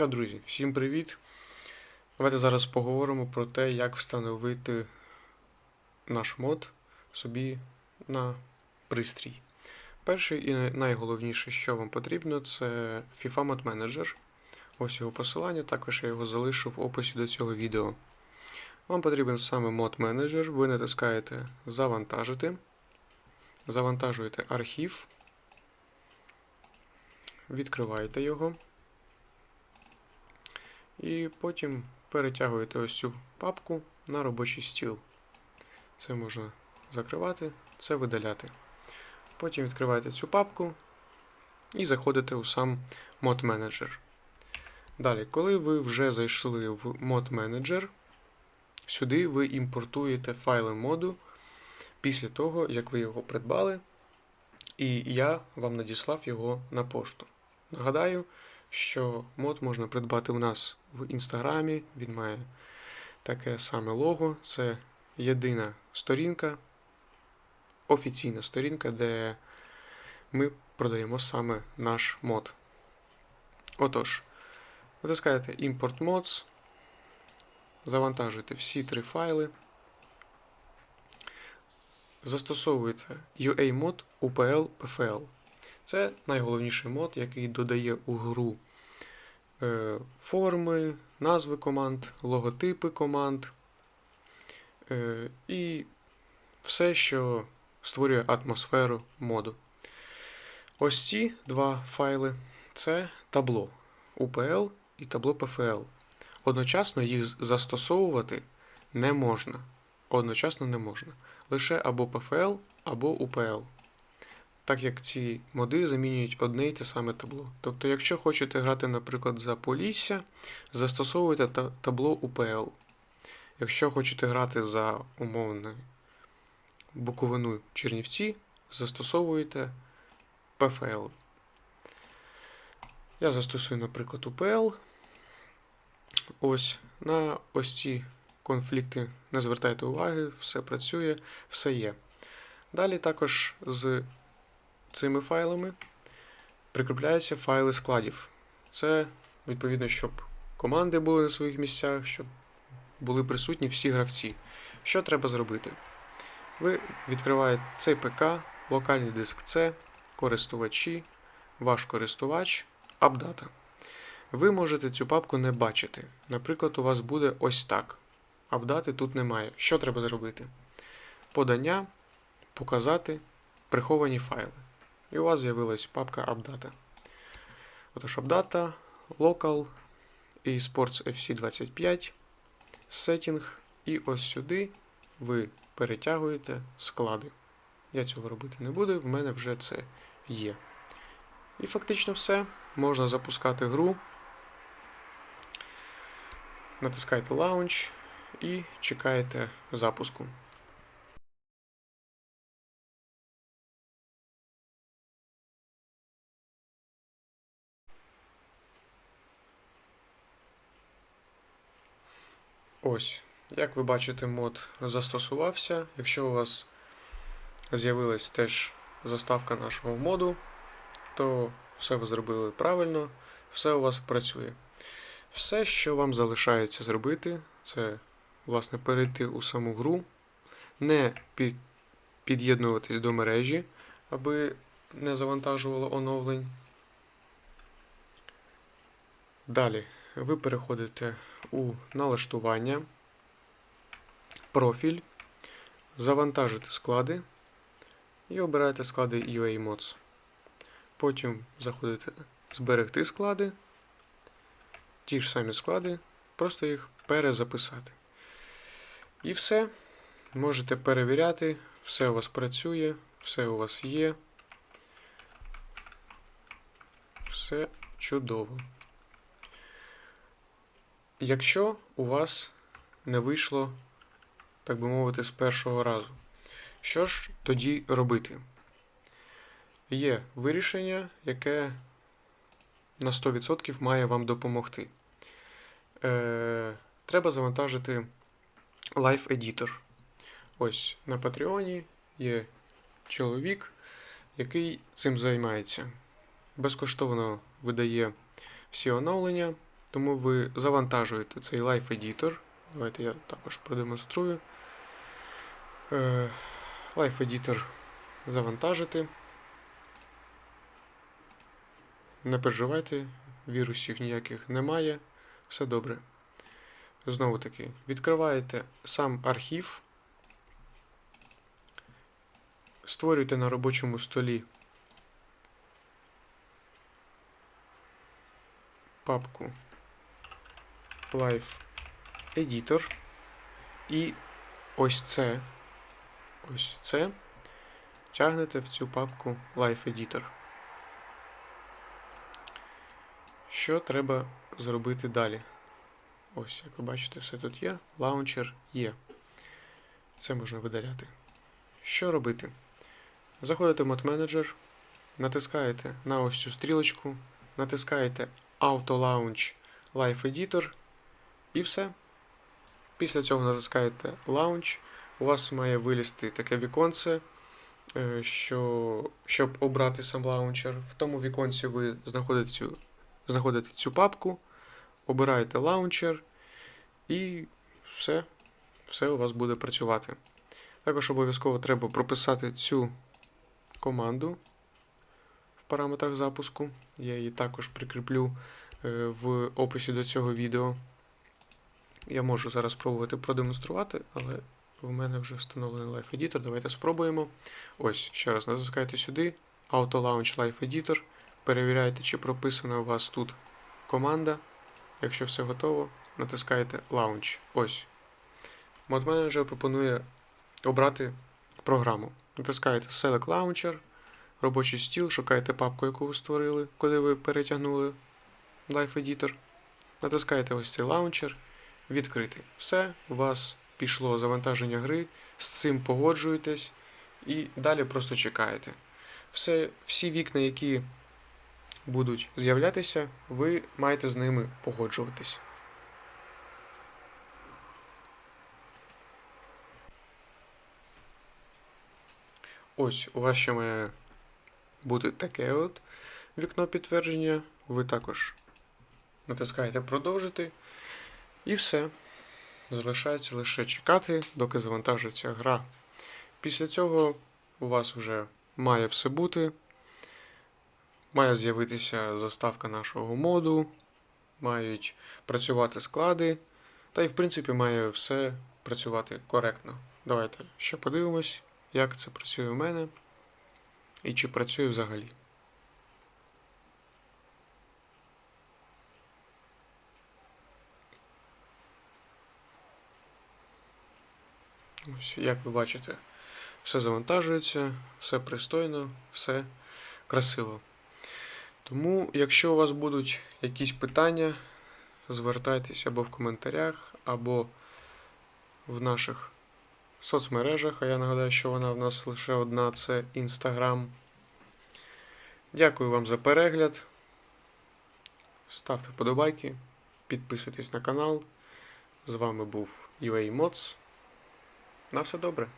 Що, друзі, всім привіт! Давайте зараз поговоримо про те, як встановити наш мод собі на пристрій. Перший і найголовніше, що вам потрібно, це FIFA Mod Manager. Ось його посилання, також я його залишу в описі до цього відео. Вам потрібен саме Mod Manager, ви натискаєте Завантажити, завантажуєте архів, відкриваєте його. І потім перетягуєте ось цю папку на робочий стіл. Це можна закривати, це видаляти. Потім відкриваєте цю папку і заходите у сам Mod Manager. Далі, коли ви вже зайшли в Mod Manager, сюди ви імпортуєте файли моду після того, як ви його придбали, і я вам надіслав його на пошту. Нагадаю, що мод можна придбати у нас в інстаграмі. Він має таке саме лого. Це єдина сторінка, офіційна сторінка, де ми продаємо саме наш мод. Отож, натискаєте Import Mods, завантажуєте всі три файли. Застосовуєте UA-мод UPL PFL. Це найголовніший мод, який додає у гру е, форми, назви команд, логотипи команд е, і все, що створює атмосферу моду. Ось ці два файли це табло UPL і табло PFL. Одночасно їх застосовувати не можна. Одночасно не можна. Лише або PFL, або UPL так як ці моди замінюють одне й те саме табло. Тобто, якщо хочете грати, наприклад, за Полісся, застосовуйте табло UPL. Якщо хочете грати за умовну Буковину Чернівці, застосовуєте PFL. Я застосую, наприклад, UPL. Ось на ось ці конфлікти не звертайте уваги, все працює, все є. Далі також з цими файлами прикріпляються файли складів. Це, відповідно, щоб команди були на своїх місцях, щоб були присутні всі гравці. Що треба зробити? Ви відкриваєте ПК, локальний диск C, користувачі, ваш користувач, апдата. Ви можете цю папку не бачити. Наприклад, у вас буде ось так. Апдати тут немає. Що треба зробити? Подання, показати приховані файли. І у вас з'явилась папка AppData. Отож, AppData, Local, і Sports FC 25, Setting, і ось сюди ви перетягуєте склади. Я цього робити не буду, в мене вже це є. І фактично все. Можна запускати гру. Натискаєте Launch і чекаєте запуску. Ось, як ви бачите, мод застосувався. Якщо у вас з'явилась теж заставка нашого моду, то все ви зробили правильно, все у вас працює. Все, що вам залишається зробити, це, власне, перейти у саму гру, не під, під'єднуватись до мережі, аби не завантажувало оновлень. Далі ви переходите у налаштування, профіль, завантажити склади і обираєте склади UA Mods. Потім заходите зберегти склади, ті ж самі склади, просто їх перезаписати. І все. Можете перевіряти, все у вас працює, все у вас є. Все чудово. Якщо у вас не вийшло, так би мовити, з першого разу, що ж тоді робити? Є вирішення, яке на 100% має вам допомогти. Е, Треба завантажити Live Editor. Ось на Патреоні є чоловік, який цим займається. Безкоштовно видає всі оновлення Тому ви завантажуєте цей Live Editor. Давайте я також продемонструю. Е, Live Editor завантажити. Не переживайте, вірусів ніяких немає. Все добре. Знову таки, відкриваєте сам архів, створюєте на робочому столі папку Live Editor і ось це, ось це тягнете в цю папку Live Editor. Що треба зробити далі? Ось, як ви бачите, все тут є. Лаунчер є. Це можна видаляти. Що робити? Заходите в Mod Manager, натискаєте на ось цю стрілочку, натискаєте Auto Launch Live Editor і все. Після цього натискаєте Launch. У вас має вилізти таке віконце, е, що, щоб обрати сам лаунчер. В тому віконці ви знаходите цю, знаходите цю папку, обираєте лаунчер і все, все у вас буде працювати. Також обов'язково треба прописати цю команду в параметрах запуску. Я її також прикріплю е, в описі до цього відео. Я можу зараз спробувати продемонструвати, але в мене вже встановлений Live Editor. Давайте спробуємо. Ось, ще раз натискайте сюди. Auto Launch Live Editor. Перевіряйте, чи прописана у вас тут команда. Якщо все готово, натискаєте Launch. Ось. Mod Manager пропонує обрати програму. Натискаєте Select Launcher, робочий стіл, шукаєте папку, яку ви створили, куди ви перетягнули Live Editor. Натискаєте ось цей лаунчер, відкрити. Все, у вас пішло завантаження гри, з цим погоджуєтесь і далі просто чекаєте. Все, всі вікна, які будуть з'являтися, ви маєте з ними погоджуватись. Ось у вас ще має бути таке от вікно підтвердження. Ви також натискаєте продовжити. І все. Залишається лише чекати, доки завантажиться гра. Після цього у вас вже має все бути. Має з'явитися заставка нашого моду, мають працювати склади, та й, в принципі, має все працювати коректно. Давайте ще подивимось, як це працює у мене і чи працює взагалі. Ось, як ви бачите, все завантажується, все пристойно, все красиво. Тому, якщо у вас будуть якісь питання, звертайтеся або в коментарях, або в наших соцмережах. А я нагадаю, що вона в нас лише одна це Instagram. Дякую вам за перегляд. Ставте вподобайки, підписуйтесь на канал. З вами був UA Mods. На все добре.